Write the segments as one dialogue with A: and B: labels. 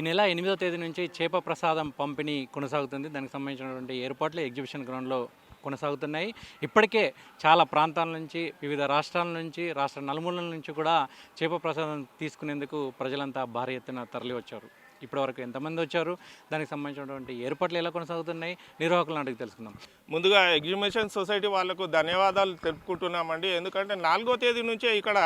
A: ఈ నెల ఎనిమిదో తేదీ నుంచి చేప ప్రసాదం పంపిణీ కొనసాగుతుంది. దానికి సంబంధించినటువంటి ఏర్పాట్లు ఎగ్జిబిషన్ గ్రౌండ్లో కొనసాగుతున్నాయి. ఇప్పటికే చాలా ప్రాంతాల నుంచి వివిధ రాష్ట్రాల నుంచి రాష్ట్ర నలుమూలల నుంచి కూడా చేప ప్రసాదం తీసుకునేందుకు ప్రజలంతా భారీ ఎత్తున తరలివచ్చారు. ఇప్పటివరకు ఎంతమంది వచ్చారు దానికి సంబంధించినటువంటి ఏర్పాట్లు ఎలా కొనసాగుతున్నాయి నిర్వాహకులు అడిగి తెలుసుకుందాం.
B: ముందుగా ఎగ్జిబిషన్ సొసైటీ వాళ్ళకు ధన్యవాదాలు తెలుపుకుంటున్నామండి. ఎందుకంటే నాలుగో తేదీ నుంచే ఇక్కడ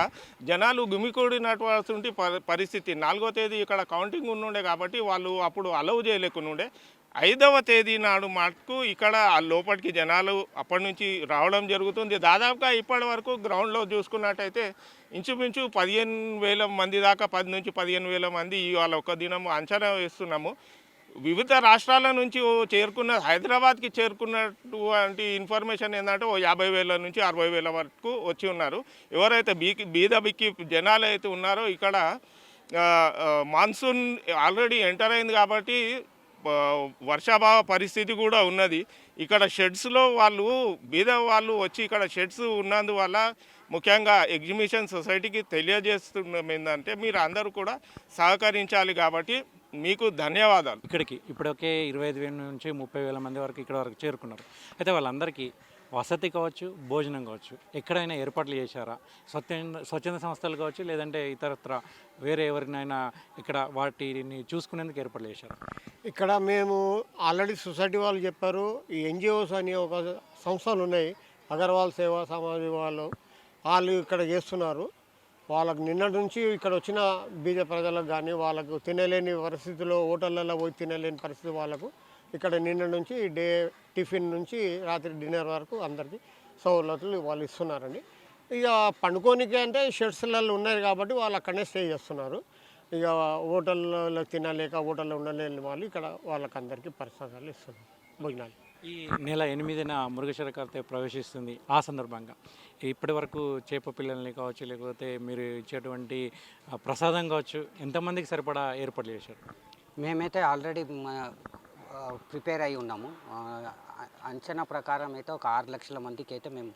B: జనాలు గుమికూడినటువంటి పరిస్థితి. నాలుగో తేదీ ఇక్కడ కౌంటింగ్ ఉండే కాబట్టి వాళ్ళు అప్పుడు అలౌ చేయలేకుండా ఐదవ తేదీ నాడు మటుకు ఇక్కడ ఆ లోపలికి జనాలు అప్పటి నుంచి రావడం జరుగుతుంది. దాదాపుగా ఇప్పటి వరకు గ్రౌండ్లో చూసుకున్నట్టయితే ఇంచుమించు పదిహేను వేల మంది దాకా పది నుంచి పదిహేను వేల మంది ఇవాళ ఒక దినం అంచనా వేస్తున్నాము. వివిధ రాష్ట్రాల నుంచి చేరుకున్న హైదరాబాద్కి చేరుకున్నటువంటి ఇన్ఫర్మేషన్ ఏంటంటే ఓ యాభై వేల నుంచి అరవై వేల వరకు వచ్చి ఉన్నారు. ఎవరైతే బీకి బీద బిక్కి జనాలు అయితే ఉన్నారో ఇక్కడ మాన్సూన్ ఆల్రెడీ ఎంటర్ అయింది కాబట్టి వర్షాభావ పరిస్థితి కూడా ఉన్నది. ఇక్కడ షెడ్స్లో వాళ్ళు బీద వాళ్ళు వచ్చి ఇక్కడ షెడ్స్ ఉన్నందువల్ల ముఖ్యంగా ఎగ్జిబిషన్ సొసైటీకి తెలియజేస్తున్నాం ఏంటంటే మీరు అందరూ కూడా సహకరించాలి కాబట్టి మీకు ధన్యవాదాలు.
A: ఇక్కడికి ఇప్పటికే ఇరవై ఐదు వేల నుంచి ముప్పై వేల మంది వరకు ఇక్కడ వరకు చేరుకున్నారు. అయితే వాళ్ళందరికీ వసతి కావచ్చు భోజనం కావచ్చు ఎక్కడైనా ఏర్పాట్లు చేశారా? స్వచ్ఛంద స్వచ్ఛంద సంస్థలు కావచ్చు లేదంటే ఇతరత్ర వేరే ఎవరినైనా ఇక్కడ వాటిని చూసుకునేందుకు ఏర్పాట్లు చేశారా?
C: ఇక్కడ మేము ఆల్రెడీ సొసైటీ వాళ్ళు చెప్పారు ఈ ఎన్జిఓస్ అనే ఒక సంస్థలు ఉన్నాయి అగర్వాల్ సేవా సమాజం వాళ్ళు వాళ్ళు ఇక్కడ చేస్తున్నారు. వాళ్ళకు నిన్నటి నుంచి ఇక్కడ వచ్చిన బీజే ప్రజలకు కానీ వాళ్ళకు తినలేని పరిస్థితిలో హోటళ్ళల్లో పోయి తినలేని పరిస్థితి వాళ్ళకు ఇక్కడ నిన్న నుంచి డే టిఫిన్ నుంచి రాత్రి డిన్నర్ వరకు అందరికీ సౌలతులు వాళ్ళు ఇస్తున్నారండి. ఇక పండుకోనికి అంటే షెడ్స్లలో ఉన్నాయి కాబట్టి వాళ్ళు అక్కడనే స్టే చేస్తున్నారు. ఇక హోటల్లో తినలేక హోటల్లో ఉండలేని వాళ్ళు ఇక్కడ వాళ్ళకి అందరికీ పరిసరాలు ఇస్తున్నారు భోజనాలు.
A: ఈ నెల ఎనిమిదిన మృగశిర కార్తె ప్రవేశిస్తుంది ఆ సందర్భంగా. ఇప్పటి వరకు చేప పిల్లల్ని కావచ్చు లేకపోతే మీరు ఇచ్చేటువంటి ఆ, ప్రసాదం కావచ్చు ఎంతమందికి సరిపడా ఏర్పాట్లు చేశారు?
D: మేమైతే ఆల్రెడీ ప్రిపేర్ అయి ఉన్నాము. అంచనా ప్రకారం అయితే ఒక ఆరు లక్షల మందికి అయితే మేము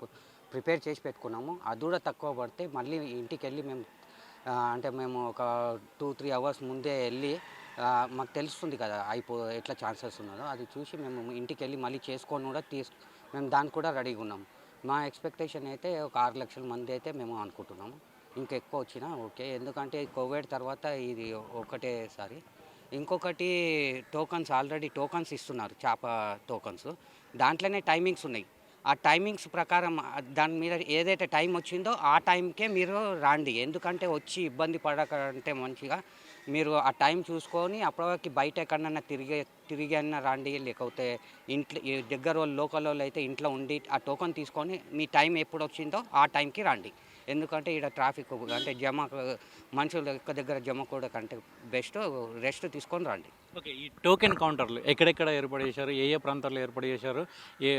D: ప్రిపేర్ చేసి పెట్టుకున్నాము. అది కూడా తక్కువ పడితే మళ్ళీ ఇంటికి వెళ్ళి మేము అంటే మేము ఒక టూ త్రీ అవర్స్ ముందే వెళ్ళి మాకు తెలుస్తుంది కదా అయిపో ఎట్లా ఛాన్సెస్ ఉన్నదో అది చూసి మేము ఇంటికి వెళ్ళి మళ్ళీ చేసుకొని కూడా తీసు మేము దానికి కూడా రెడీగా ఉన్నాము మా ఎక్స్పెక్టేషన్ అయితే ఒక ఆరు లక్షల మంది అయితే మేము అనుకుంటున్నాము. ఇంకా ఎక్కువ వచ్చినా ఓకే. ఎందుకంటే కోవిడ్ తర్వాత ఇది ఒకటేసారి ఇంకొకటి టోకన్స్ ఆల్రెడీ టోకన్స్ ఇస్తున్నారు చేప టోకన్స్. దాంట్లోనే టైమింగ్స్ ఉన్నాయి. ఆ టైమింగ్స్ ప్రకారం దాని మీద ఏదైతే టైం వచ్చిందో ఆ టైంకే మీరు రాండి. ఎందుకంటే వచ్చి ఇబ్బంది పడకంటే మంచిగా మీరు ఆ టైం చూసుకొని అప్పటివరకు బయట ఎక్కడన్నా తిరిగే తిరిగి అన్నా రాండి. లేకపోతే ఇంట్లో దగ్గర వాళ్ళు లోకల్ వాళ్ళు అయితే ఇంట్లో ఉండి ఆ టోకన్ తీసుకొని మీ టైం ఎప్పుడు వచ్చిందో ఆ టైంకి రండి. ఎందుకంటే ఇక్కడ ట్రాఫిక్ అంటే జమ మనుషుల యొక్క దగ్గర జమ కూడా కంటే బెస్ట్ రెస్ట్ తీసుకొని రండి.
A: ఓకే ఈ టోకెన్ కౌంటర్లు ఎక్కడెక్కడ ఏర్పాటు చేశారు? ఏ ఏ ప్రాంతాల్లో ఏర్పాటు చేశారు? ఏ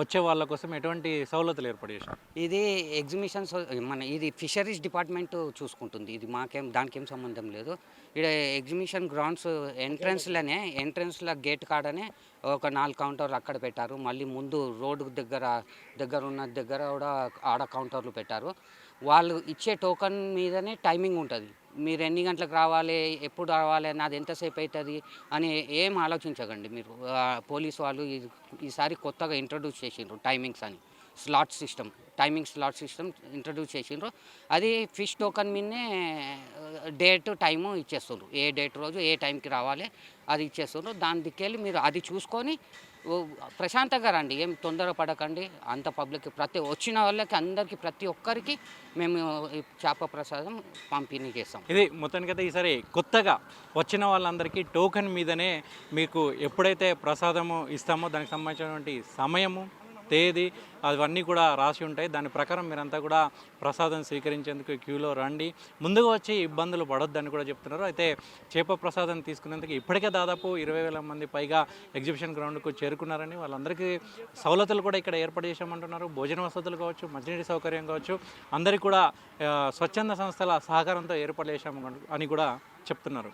A: వచ్చే వాళ్ళ కోసం ఎటువంటి సౌలతులు ఏర్పాటు చేశారు?
D: ఇది ఎగ్జిబిషన్స్ మన ఇది ఫిషరీస్ డిపార్ట్మెంట్ చూసుకుంటుంది. ఇది మాకేం దానికి ఏం సంబంధం లేదు. ఇక్కడ ఎగ్జిబిషన్ గ్రౌండ్స్ ఎంట్రన్స్లోనే ఎంట్రన్స్లో గేట్ కాడనే ఒక నాలుగు కౌంటర్లు అక్కడ పెట్టారు. మళ్ళీ ముందు రోడ్డు దగ్గర దగ్గర ఉన్న దగ్గర కూడా ఆడ కౌంటర్లు పెట్టారు. వాళ్ళు ఇచ్చే టోకన్ మీదనే టైమింగ్ ఉంటుంది. మీరు ఎన్ని గంటలకు రావాలి ఎప్పుడు రావాలి నాది ఎంతసేపు అవుతుంది అని ఏం ఆలోచించకండి మీరు. పోలీస్ వాళ్ళు ఈ- ఈసారి కొత్తగా ఇంట్రడ్యూస్ చేసిండ్రు టైమింగ్స్ అని. Slot system timing slot system introduce చేసిండ్రు. అది ఫిష్ టోకన్ మీదనే డేట్ టైము ఇచ్చేస్తుండ్రు. ఏ డేట్ రోజు ఏ టైంకి రావాలి అది ఇచ్చేస్తుండ్రు. దాని దిక్కెళ్ళి మీరు అది చూసుకొని ప్రశాంతంగా రండి ఏం తొందర పడకండి. అంత పబ్లిక్ ప్రతి వచ్చిన వాళ్ళకి అందరికీ ప్రతి ఒక్కరికి మేము ఈ చేప ప్రసాదం పంపిణీ చేస్తాం.
A: ఇది మొత్తానికైతే ఈసారి కొత్తగా వచ్చిన వాళ్ళందరికీ టోకెన్ మీదనే మీకు ఎప్పుడైతే ప్రసాదము ఇస్తామో దానికి సంబంధించినటువంటి సమయము తేదీ అవన్నీ కూడా రాసి ఉంటాయి. దాని ప్రకారం మీరంతా కూడా ప్రసాదం స్వీకరించేందుకు క్యూలో రండి. ముందుగా వచ్చి ఇబ్బందులు పడొద్దని కూడా చెప్తున్నారు. అయితే చేప ప్రసాదం తీసుకునేందుకు ఇప్పటికే దాదాపు ఇరవై వేల మంది పైగా ఎగ్జిబిషన్ గ్రౌండ్కు చేరుకున్నారని వాళ్ళందరికీ సవలతులు కూడా ఇక్కడ ఏర్పాటు చేశామంటున్నారు. భోజన వసతులు కావచ్చు మంచినీటి సౌకర్యం కావచ్చు అందరికీ కూడా స్వచ్ఛంద సంస్థల సహకారంతో ఏర్పాటు చేశాము అని కూడా చెప్తున్నారు.